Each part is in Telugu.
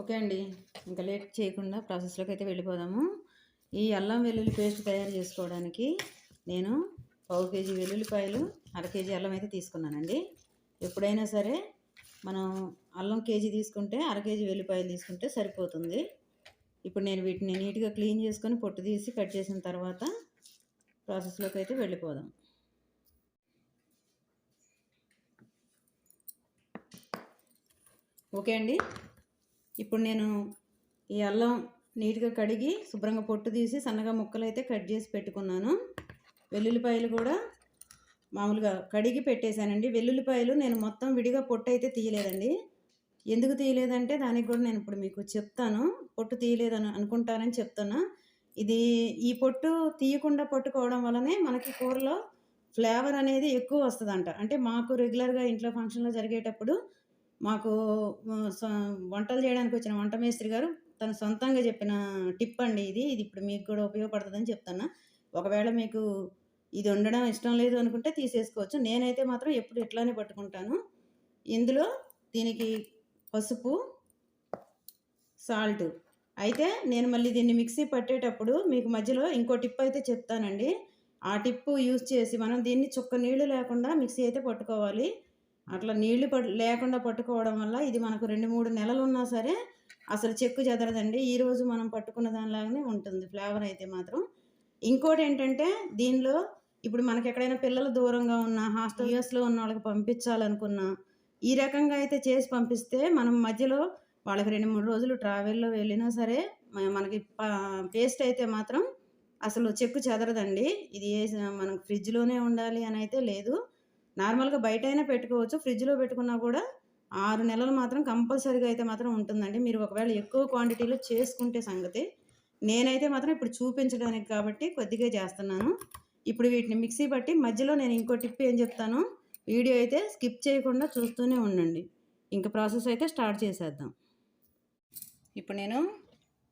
ఓకే అండి. ఇంకా లేట్ చేయకుండా ప్రాసెస్లోకి అయితే వెళ్ళిపోదాము. ఈ అల్లం వెల్లుల్లి పేస్ట్ తయారు చేసుకోవడానికి నేను పావు కేజీ వెల్లుల్లిపాయలు అర కేజీ అల్లం అయితే తీసుకున్నానండి. ఎప్పుడైనా సరే మనం అల్లం కేజీ తీసుకుంటే అర కేజీ వెల్లిపాయలు తీసుకుంటే సరిపోతుంది. ఇప్పుడు నేను వీటిని నీట్గా క్లీన్ చేసుకొని పొట్టు తీసి కట్ చేసిన తర్వాత ప్రాసెస్లోకి అయితే వెళ్ళిపోదాం. ఓకే అండి. ఇప్పుడు నేను ఈ అల్లం నీట్గా కడిగి శుభ్రంగా పొట్టు తీసి సన్నగా ముక్కలు అయితే కట్ చేసి పెట్టుకున్నాను. వెల్లుల్లిపాయలు కూడా మామూలుగా కడిగి పెట్టేశానండి. వెల్లుల్లిపాయలు నేను మొత్తం విడిగా పొట్టు అయితే తీయలేదండి. ఎందుకు తీయలేదంటే దానికి కూడా నేను ఇప్పుడు మీకు చెప్తాను. పొట్టు తీయలేదని అనుకుంటానని చెప్తున్నా. ఇది ఈ పొట్టు తీయకుండా పట్టుకోవడం వల్లనే మనకి కూరలో ఫ్లేవర్ అనేది ఎక్కువ వస్తుందంట. అంటే మాకు రెగ్యులర్గా ఇంట్లో ఫంక్షన్లో జరిగేటప్పుడు మాకు వంటలు చేయడానికి వచ్చిన వంట మేస్త్రి గారు తన సొంతంగా చెప్పిన టిప్ అండి ఇది. ఇది ఇప్పుడు మీకు కూడా ఉపయోగపడుతుందని చెప్తున్నా. ఒకవేళ మీకు ఇది వండడం ఇష్టం లేదు అనుకుంటే తీసేసుకోవచ్చు. నేనైతే మాత్రం ఎప్పుడు ఇట్లానే పట్టుకుంటాను. ఇందులో దీనికి పసుపు సాల్ట్. అయితే నేను మళ్ళీ దీన్ని మిక్సీ పట్టేటప్పుడు మీకు మధ్యలో ఇంకో టిప్ అయితే చెప్తానండి. ఆ టిప్పు యూజ్ చేసి మనం దీన్ని చుక్క నీళ్ళు లేకుండా మిక్సీ అయితే పట్టుకోవాలి. అట్లా నీళ్ళు పట్టు లేకుండా పట్టుకోవడం వల్ల ఇది మనకు రెండు మూడు నెలలు ఉన్నా సరే అసలు చెక్కు చెదరదండి. ఈరోజు మనం పట్టుకున్న దానిలాగానే ఉంటుంది. ఫ్లేవర్ అయితే మాత్రం. ఇంకోటి ఏంటంటే దీనిలో ఇప్పుడు మనకి ఎక్కడైనా పిల్లలు దూరంగా ఉన్న హాస్టల్ యూఎస్లో ఉన్న వాళ్ళకి పంపించాలనుకున్నా ఈ రకంగా అయితే చేసి పంపిస్తే మనం మధ్యలో వాళ్ళకి రెండు మూడు రోజులు ట్రావెల్లో వెళ్ళినా సరే మనకి పేస్ట్ అయితే మాత్రం అసలు చెక్కు చెదరదండి. ఇది ఏ- ఫ్రిడ్జ్లోనే ఉండాలి అని అయితే లేదు. నార్మల్గా బయట అయినా పెట్టుకోవచ్చు ఫ్రిడ్జ్లో పెట్టుకున్నా కూడా ఆరు నెలలు మాత్రం కంపల్సరీగా అయితే మాత్రం ఉంటుందండి. మీరు ఒకవేళ ఎక్కువ క్వాంటిటీలో చేసుకుంటే సంగతి. నేనైతే మాత్రం ఇప్పుడు చూపించడానికి కాబట్టి కొద్దిగా చేస్తున్నాను. ఇప్పుడు వీటిని మిక్సీ పట్టి మధ్యలో నేను ఇంకో టిప్ ఏం చెప్తాను? వీడియో అయితే స్కిప్ చేయకుండా చూస్తూనే ఉండండి. ఇంకా ప్రాసెస్ అయితే స్టార్ట్ చేసేద్దాం. ఇప్పుడు నేను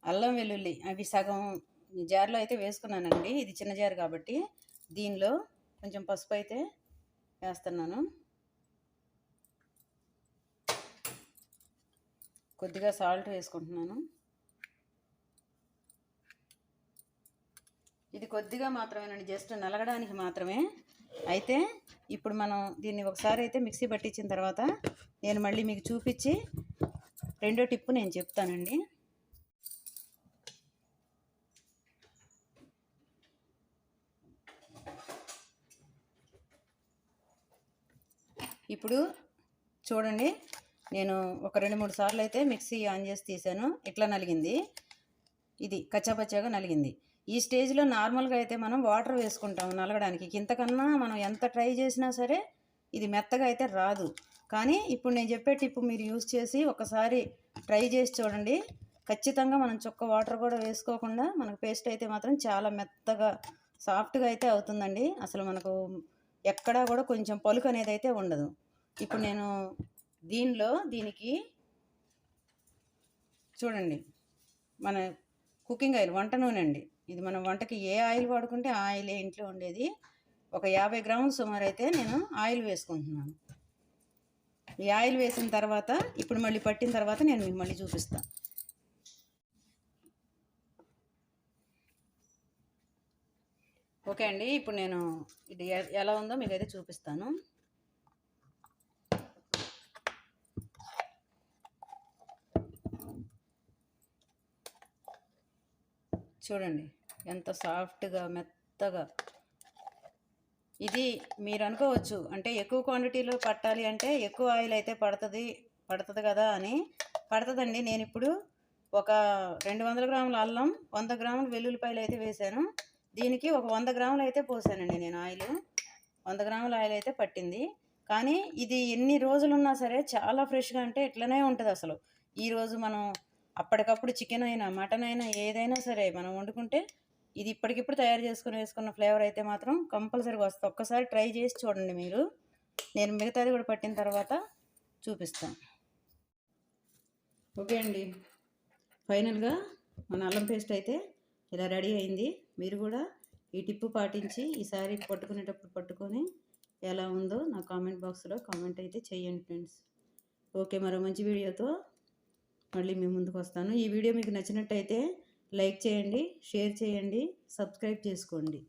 అల్లం వెల్లుల్లి అవి సగం జార్లో అయితే వేసుకున్నానండి. ఇది చిన్న జార్ కాబట్టి దీనిలో కొంచెం పసుపు అయితే వేస్తున్నాను. కొద్దిగా సాల్ట్ వేసుకుంటున్నాను. ఇది కొద్దిగా మాత్రమేనండి జస్ట్ నలగడానికి మాత్రమే. అయితే ఇప్పుడు మనం దీన్ని ఒకసారి అయితే మిక్సీ పట్టించిన తర్వాత నేను మళ్ళీ మీకు చూపించి రెండో టిప్పు నేను చెప్తానండి. ఇప్పుడు చూడండి నేను ఒక రెండు మూడు సార్లు అయితే మిక్సీ ఆన్ చేసి తీసాను. ఇట్లా నలిగింది. ఇది కచ్చాపచ్చాగా నలిగింది. ఈ స్టేజ్లో నార్మల్గా అయితే మనం వాటర్ వేసుకుంటాం నలగడానికి. ఇంతకన్నా మనం ఎంత ట్రై చేసినా సరే ఇది మెత్తగా అయితే రాదు. కానీ ఇప్పుడు నేను చెప్పే టిప్ మీరు యూజ్ చేసి ఒకసారి ట్రై చేసి చూడండి. ఖచ్చితంగా మనం చుక్క వాటర్ కూడా వేసుకోకుండా మనకు పేస్ట్ అయితే మాత్రం చాలా మెత్తగా సాఫ్ట్గా అయితే అవుతుందండి. అసలు మనకు ఎక్కడా కూడా కొంచెం పలుకు అనేది అయితే ఉండదు. ఇప్పుడు నేను దీనిలో దీనికి చూడండి మన కుకింగ్ ఆయిల్ వంట నూనె అండి. ఇది మనం వంటకి ఏ ఆయిల్ వాడుకుంటే ఆ ఆయిలే ఇంట్లో ఉండేది. ఒక యాభై గ్రాములు సుమారు అయితే నేను ఆయిల్ వేసుకుంటున్నాను. ఈ ఆయిల్ వేసిన తర్వాత ఇప్పుడు మళ్ళీ పట్టిన తర్వాత నేను మీకు మళ్ళీ చూపిస్తాను ఓకే అండి ఇప్పుడు నేను ఇది ఎ- ఎలా ఉందో మీకు అయితే చూపిస్తాను. చూడండి ఎంత సాఫ్ట్గా మెత్తగా. ఇది మీరు అనుకోవచ్చు అంటే ఎక్కువ క్వాంటిటీలో పట్టాలి అంటే ఎక్కువ ఆయిల్ అయితే పడుతుంది పడుతుంది కదా అని. పడుతుందండి. నేను ఇప్పుడు ఒక రెండు వందల గ్రాముల అల్లం వంద గ్రాముల వెల్లుల్లిపాయలు అయితే వేశాను దీనికి ఒక వంద గ్రాములు అయితే పోసానండి నేను ఆయిల్. వంద గ్రాముల ఆయిల్ అయితే పట్టింది. కానీ ఇది ఎన్ని రోజులున్నా సరే చాలా ఫ్రెష్గా అంటే ఇట్లనే ఉంటుంది అసలు ఈరోజు మనం అప్పటికప్పుడు చికెన్ అయినా మటన్ అయినా ఏదైనా సరే మనం వండుకుంటే ఇది ఇప్పటికిప్పుడు తయారు చేసుకుని వేసుకున్న ఫ్లేవర్ అయితే మాత్రం కంపల్సరీగా వస్తుంది. ఒక్కసారి ట్రై చేసి చూడండి మీరు. నేను మిగతాది కూడా పట్టిన తర్వాత చూపిస్తాను. ఓకే అండి. ఫైనల్గా మన అల్లం పేస్ట్ అయితే ఇలా రెడీ అయింది. మీరు కూడా ఈ టిప్పు పాటించి ఈసారి పట్టుకునేటప్పుడు పట్టుకొని ఎలా ఉందో నా కామెంట్ బాక్స్లో కామెంట్ అయితే చేయండి ఫ్రెండ్స్. ఓకే మరో మంచి వీడియోతో మళ్ళీ మీ ముందుకు వస్తాను. ఈ వీడియో మీకు నచ్చినట్టయితే లైక్ చేయండి షేర్ చేయండి సబ్స్క్రైబ్ చేసుకోండి.